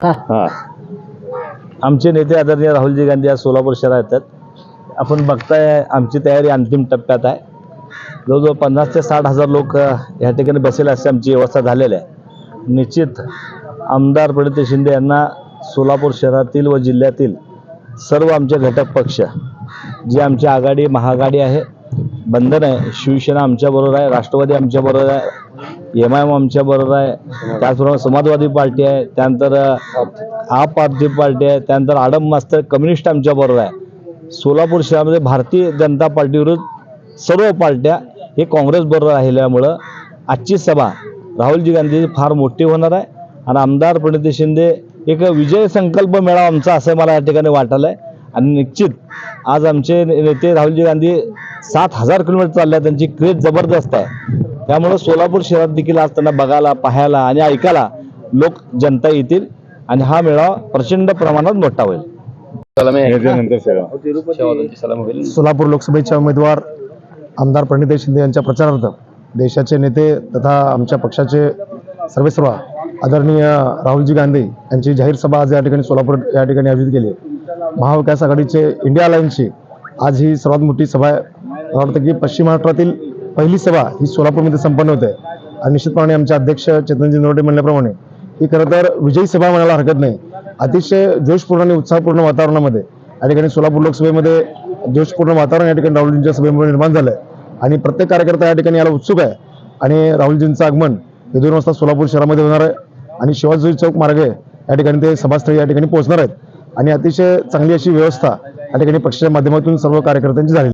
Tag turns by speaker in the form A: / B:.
A: हा. आमचे नेते आदरणीय राहुलजी गांधी आज सोलापूर शहरात येतात. आपण बघताय आमची तयारी अंतिम टप्प्यात आहे. जवळजवळ पन्नास ते साठ हजार लोक ह्या या ठिकाणी बसेल अशी आमची व्यवस्था झालेली आहे. निश्चित आमदार प्रणिती शिंदे यांना सोलापूर शहरातील व जिल्ह्यातील सर्व आमचे घटक पक्ष जी आमची आघाडी महाआघाडी आहे बंधन आहे शिवसेना आमच्याबरोबर आहे राष्ट्रवादी आमच्याबरोबर आहे एम आय एम आमच्याबरोबर आहे त्याचप्रमाणे समाजवादी पार्टी आहे त्यानंतर आप आदमी पार्टी आहे त्यानंतर आडम मास्तर कम्युनिस्ट आमच्याबरोबर आहे. सोलापूर शहरामध्ये भारतीय जनता पार्टीवरून सर्व पार्ट्या हे काँग्रेसबरोबर राहिल्यामुळं आजची सभा राहुलजी गांधी फार मोठी होणार आहे. आणि आमदार प्रणिती शिंदे एक विजय संकल्प मेळावा आमचा असं मला या ठिकाणी वाटायला आहे आणि निश्चित आज आमचे नेते राहुलजी गांधी सात हजार किलोमीटर चालले त्यांची क्रेज जबरदस्त आहे. त्यामुळं सोलापूर शहरात देखील आज त्यांना बघायला पाहायला आणि ऐकायला लोक जनता येतील आणि हा मेळावा प्रचंड प्रमाणात मोठा होईल.
B: सोलापूर लोकसभेच्या उमेदवार आमदार प्रणिती शिंदे यांच्या प्रचारार्थ देशाचे नेते तथा आमच्या पक्षाचे सर्वेसर्वा आदरणीय राहुलजी गांधी यांची जाहीर सभा आज या ठिकाणी सोलापूर या ठिकाणी आयोजित केली महाविकास आघाडीचे इंडिया अलायन्सची आज ही सर्वात मोठी सभा आहे. मला वाटतं की पश्चिम महाराष्ट्रातील पहिली सभा ही सोलापूरमध्ये संपन्न होते. आणि निश्चितपणे आमचे अध्यक्ष चेतनजी नरोडे म्हणल्याप्रमाणे ही खरं तर विजयी सभा म्हणायला हरकत नाही. अतिशय जोशपूर्ण आणि उत्साहपूर्ण वातावरणामध्ये या ठिकाणी सोलापूर लोकसभेमध्ये जोशपूर्ण वातावरण या ठिकाणी राहुलजींच्या सभेमुळे निर्माण झालंय. आणि प्रत्येक कार्यकर्ता या ठिकाणी याला उत्सुक आहे. आणि राहुलजींचं आगमन हे दोन वाजता सोलापूर शहरामध्ये होणार आहे. आणि शिवाजी चौक मार्गे या ठिकाणी ते सभास्थळी या ठिकाणी पोहोचणार आहेत. आणि अतिशय चांगली अशी व्यवस्था या ठिकाणी पक्षाच्या माध्यमातून सर्व कार्यकर्त्यांची झाली